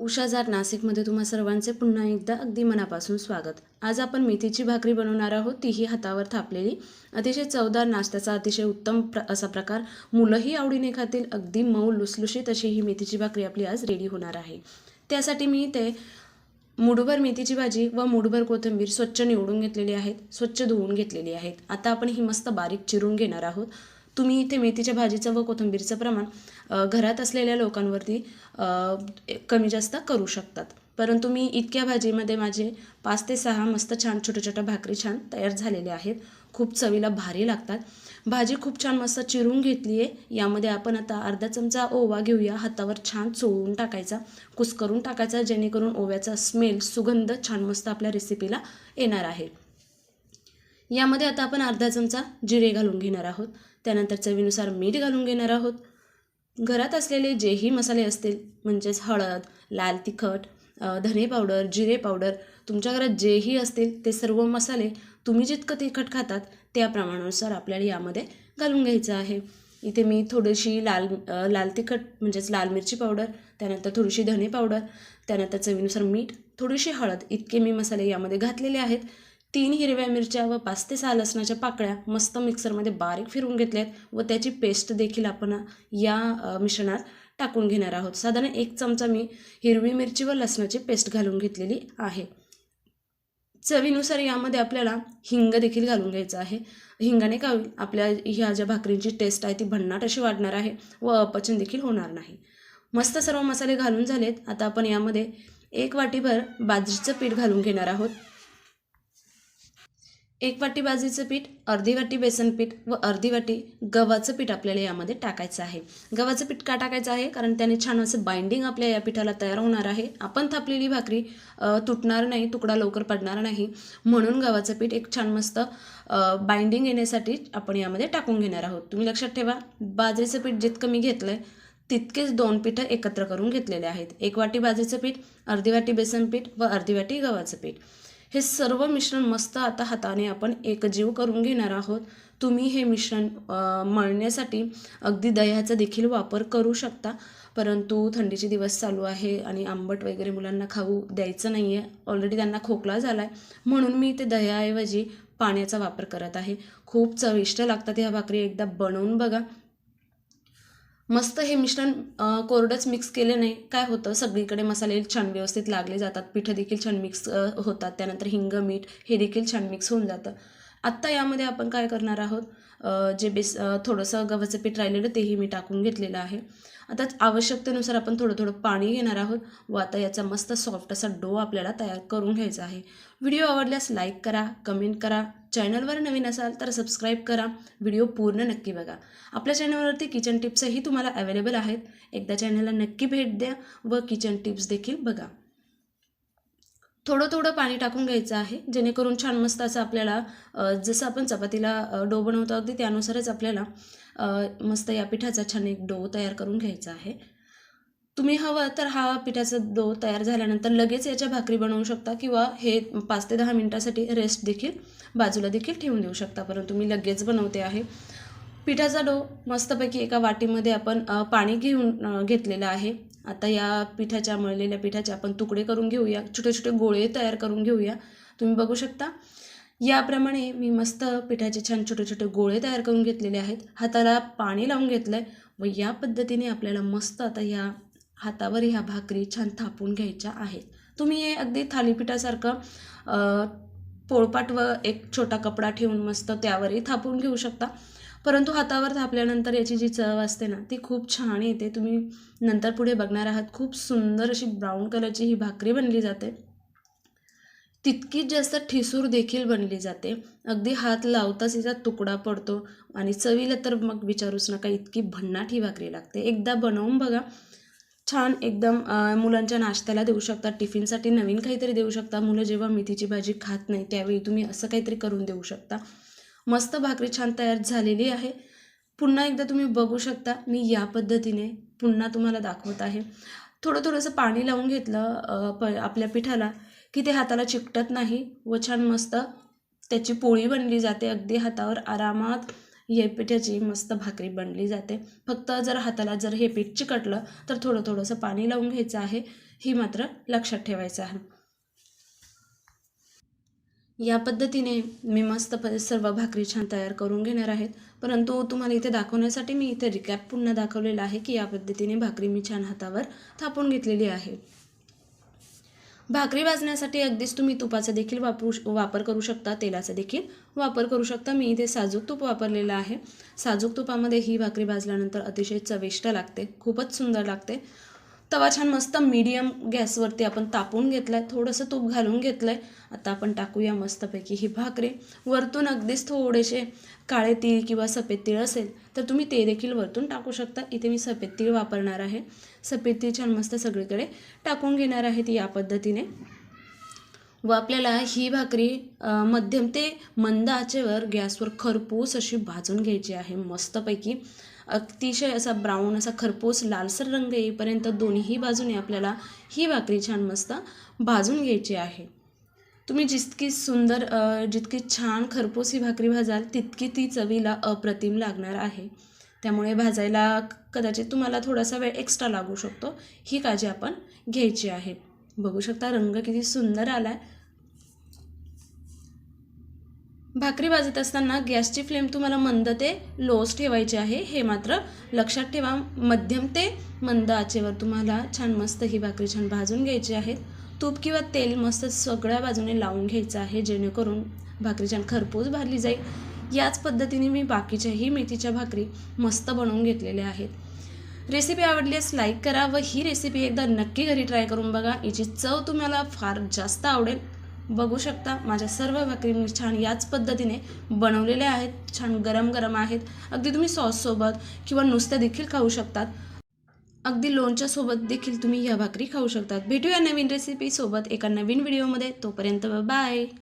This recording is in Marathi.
उषाजार नाशिकमध्ये तुम्हा सर्वांचे पुन्हा एकदा अगदी मनापासून स्वागत. आज आपण मेथीची भाकरी बनवणार आहोत. तीही हातावर थापलेली. अतिशय चवदार नाश्त्याचा अतिशय उत्तम प्र असा प्रकार मुलंही आवडीने खातील. अगदी मऊ लुसलुशीत अशी ही मेथीची भाकरी आपली आज रेडी होणार आहे. त्यासाठी मी ते मुठभर मेथीची भाजी व मुठभर कोथिंबीर स्वच्छ निवडून घेतलेली आहेत. स्वच्छ धुवून घेतलेली आहेत. आता आपण ही मस्त बारीक चिरून घेणार आहोत. तुम्ही इथे मेथीच्या भाजीचं व कोथिंबीरचं प्रमाण घरात असलेल्या लोकांवरती कमी जास्त करू शकतात. परंतु मी इतक्या भाजीमध्ये माझे पाच ते सहा मस्त छान छोट्या छोट्या भाकरी छान तयार झालेल्या आहेत. खूप चवीला भारी लागतात. भाजी खूप छान मस्त चिरून घेतली आहे यामध्ये आपण आता अर्धा चमचा ओवा घेऊया. हातावर छान चोळून टाकायचा. कुस्करून टाकायचा जेणेकरून ओव्याचा स्मेल सुगंध छान मस्त आपल्या रेसिपीला येणार आहे. यामध्ये आता आपण अर्धा चमचा जिरे घालून घेणार आहोत. त्यानंतर चवीनुसार मीठ घालून घेणार आहोत. घरात असलेले जेही मसाले असतील म्हणजेच हळद लाल तिखट धने पावडर जिरे पावडर तुमच्या घरात जेही असतील ते सर्व मसाले तुम्ही जितकं तिखट खातात त्या प्रमाणानुसार आपल्याला यामध्ये घालून घ्यायचं आहे. इथे मी थोडीशी लाल लाल तिखट म्हणजेच लाल मिरची पावडर त्यानंतर थोडीशी धने पावडर त्यानंतर चवीनुसार मीठ थोडीशी हळद इतके मी मसाले यामध्ये घातलेले आहेत. तीन हिरव्या मिरच्या व पाच ते सहा लसणाच्या पाकळ्या मस्त मिक्सरमध्ये बारीक फिरवून घेतल्यात व त्याची पेस्ट देखील आपण या मिश्रणात टाकून घेणार आहोत. साधारण एक चमचा मी हिरवी मिरची व लसणाची पेस्ट घालून घेतलेली आहे. चवीनुसार यामध्ये आपल्याला हिंग देखील घालून घ्यायचं आहे. हिंगाने का आपल्या ह्या ज्या भाकरींची टेस्ट आहे ती भन्नाट अशी वाढणार आहे व अपचन देखील होणार नाही. मस्त सर्व मसाले घालून झालेत. आता आपण यामध्ये एक वाटीभर बाजरीचं पीठ घालून घेणार आहोत. एक वाटी बाजरीचं पीठ अर्धी वाटी बेसन पीठ व अर्धी वाटी गव्हाचं पीठ आपल्याला यामध्ये टाकायचं आहे. गव्हाचं पीठ का टाकायचं आहे? कारण त्याने छान असं बाइंडिंग आपल्या या पिठाला तयार होणार आहे. आपण थापलेली भाकरी तुटणार नाही तुकडा लवकर पडणार नाही. म्हणून गव्हाचं पीठ एक छान मस्त बाइंडिंग येण्यासाठी आपण यामध्ये टाकून घेणार आहोत. तुम्ही लक्षात ठेवा बाजरीचं पीठ जितकं मी घेतलं आहे तितकेच दोन पीठं एकत्र करून घेतलेले आहेत. एक वाटी बाजरीचं पीठ अर्धी वाटी बेसन पीठ व अर्धी वाटी गव्हाचं पीठ. हे सर्व मिश्रण मस्त आता हाताने आपण एकजीव करून घेणार आहोत. तुम्ही हे मिश्रण मळण्यासाठी अगदी दह्याचा देखील वापर करू शकता. परंतु थंडीचे दिवस चालू आहे आणि आंबट वगैरे मुलांना खाऊ द्यायचं नाही आहे ऑलरेडी त्यांना खोकला झाला आहे म्हणून मी ते दह्याऐवजी पाण्याचा वापर करत आहे. खूप चविष्ट लागतात ह्या भाकरी. एकदा बनवून बघा. मस्त हे मिश्रण कोरडंच मिक्स केले नाही. काय होतं? सगळीकडे मसाले छान व्यवस्थित लागले जातात. पिठं देखील छान मिक्स होतात. त्यानंतर हिंग मीठ हे देखील छान मिक्स होऊन जातं. आत्ता यामध्ये आपण काय करणार आहोत? जे बेस थोडंसं गव्हाचं पीठ राहिलेलं तेही मी टाकून घेतलेलं आहे. आता आवश्यकतेनुसार आपण थोडं थोडं पाणी घेणार आहोत. व आता याचा मस्त सॉफ्ट असा डो आपल्याला तयार करून घ्यायचा आहे. व्हिडिओ आवडल्यास लाईक करा कमेंट करा. चॅनलवर नवीन असाल तर सबस्क्राईब करा. व्हिडिओ पूर्ण नक्की बघा. आपल्या चॅनलवरती किचन टिप्सही तुम्हाला अवेलेबल आहेत. एकदा चॅनलला नक्की भेट द्या व किचन टिप्स देखील बघा. थोडं थोडं पाणी टाकून घ्यायचं आहे. जेणेकरून छान मस्त असं आपल्याला जसं आपण चपातीला डो बनवतो अगदी त्यानुसारच आपल्याला मस्त या पिठाचा छान एक डो तयार करून घ्यायचा आहे. तुम्ही हवं तर हा पिठाचा दो तयार झाल्यानंतर लगेच याच्या भाकरी बनवू शकता किंवा हे पाच ते दहा मिनटासाठी रेस्ट देखील बाजूला देखील ठेवून देऊ शकता. परंतु मी लगेच बनवते आहे. पिठाचा डो मस्तपैकी एका वाटीमध्ये आपण पाणी घेऊन घेतलेलं आहे. आता या पिठाच्या मळलेल्या पिठाचे आपण तुकडे करून घेऊया. छोटे छोटे गोळे तयार करून घेऊया. तुम्ही बघू शकता. याप्रमाणे मी मस्त पिठाचे छान छोटे छोटे गोळे तयार करून घेतलेले आहेत. हाताला पाणी लावून घेतलं आहे व या पद्धतीने आपल्याला मस्त आता या हातावर ह्या भाकरी छान थापून घ्यायच्या आहेत. तुम्ही हे अगदी थालीपीठासारखं पोळपाट व एक छोटा कपडा ठेवून मस्त त्यावरही थापून घेऊ शकता. परंतु हातावर थापल्यानंतर याची जी चव असते ना ती खूप छान येते. तुम्ही नंतर पुढे बघणार आहात खूप सुंदर अशी ब्राऊन कलरची ही भाकरी बनली जाते. तितकीच जास्त ठिसूर देखील बनली जाते. अगदी हात लावताच हिचा तुकडा पडतो आणि चवीला तर मग विचारूच नका इतकी भन्नाट ही भाकरी लागते. एकदा बनवून बघा. छान एकदम मुलांच्या नाश्त्याला देऊ शकता टिफिनसाठी नवीन काहीतरी देऊ शकता. मुलं जेव्हा मेथीची भाजी खात नाही त्यावेळी तुम्ही असं काहीतरी करून देऊ शकता. मस्त भाकरी छान तयार झालेली आहे. पुन्हा एकदा तुम्ही बघू शकता मी या पद्धतीने पुन्हा तुम्हाला दाखवत आहे. थोडं थोडंसं पाणी लावून घेतलं प आपल्या पिठाला की ते हाताला चिकटत नाही व छान मस्त त्याची पोळी बनली जाते. अगदी हातावर आरामात या पिठाची मस्त भाकरी बनली जाते. फक्त जर हाताला जर हे पीठ चिकटलं तर थोडं थोडंसं पाणी लावून घ्यायचं आहे. ही मात्र लक्षात ठेवायचं आहे. या पद्धतीने मी मस्त प सर्व भाकरी छान तयार करून घेणार आहेत परंतु तुम्हाला इथे दाखवण्यासाठी मी इथे रिकॅप पुन्हा दाखवलेला आहे की या पद्धतीने भाकरी मी छान हातावर थापून घेतलेली आहे. भाकरी भाजण्यासाठी अगदीच तुम्ही तुपाचा देखील वापरू वापर करू शकता तेलाचा देखील वापर करू शकता. मी इथे साजूक तूप वापरलेलं आहे. साजूक तुपामध्ये ही भाकरी भाजल्यानंतर अतिशय चविष्ट लागते खूपच सुंदर लागते. तवा छान मस्त मीडियम गॅसवरती आपण तापून घेतलं आहे थोडंसं तूप घालून घेतलं आहे आता आपण टाकूया मस्तपैकी ही भाकरी. वरतून अगदीच थोडेसे काळे तीळ किंवा सफेद तीळ असेल तर तुम्ही ते देखील वरतून टाकू शकता. इथे मी सफेद तीळ वापरणार आहे. सफेद तीळ छान मस्त सगळीकडे टाकून घेणार आहेत या पद्धतीने. व आपल्याला ही भाकरी मध्यम ते मंद आचेवर गॅसवर खरपूस अशी भाजून घ्यायची आहे मस्तपैकी. अतिशय असा ब्राऊन असा खरपूस लालसर रंग येईपर्यंत दोन्ही बाजूने आपल्याला ही भाकरी छान मस्त भाजून घ्यायची आहे. तुम्ही जितकी सुंदर जितकी छान खरपूस ही भाकरी भाजाल तितकी ती चवीला अप्रतिम लागणार आहे. त्यामुळे भाजायला कदाचित तुम्हाला थोडासा वेळ एक्स्ट्रा लागू शकतो. ही काळजी आपण घ्यायची आहे. बघू शकता रंग किती सुंदर आला आहे भाकरी भाजत असताना गॅसची फ्लेम तुम्हाला मंद ते लोच ठेवायची आहे. हे मात्र लक्षात ठेवा. मध्यम ते मंद आचेवर तुम्हाला छान मस्त ही भाकरी छान भाजून घ्यायची आहे. तूप किंवा तेल मस्त सगळ्या बाजूने लावून घ्यायचं आहे जेणेकरून भाकरी छान खरपूस भाजली जाईल. याच पद्धतीने मी बाकीच्याही मेथीच्या भाकरी मस्त बनवून घेतलेल्या आहेत. रेसिपी आवडल्यास लाईक करा व ही रेसिपी एकदा नक्की घरी ट्राय करून बघा. याची चव तुम्हाला फार जास्त आवडेल. बघू शकता. माझ्या सर्व भाकरी मी छान याच पद्धतीने बनवलेल्या आहेत. छान गरम गरम आहेत. अगदी तुम्ही सॉससोबत किंवा नुसत्या देखील खाऊ शकतात. अगदी लोणच्या सोबत देखील तुम्ही ह्या भाकरी खाऊ शकतात. भेटूया नवीन रेसिपीसोबत एका नवीन व्हिडिओमध्ये तोपर्यंत बाय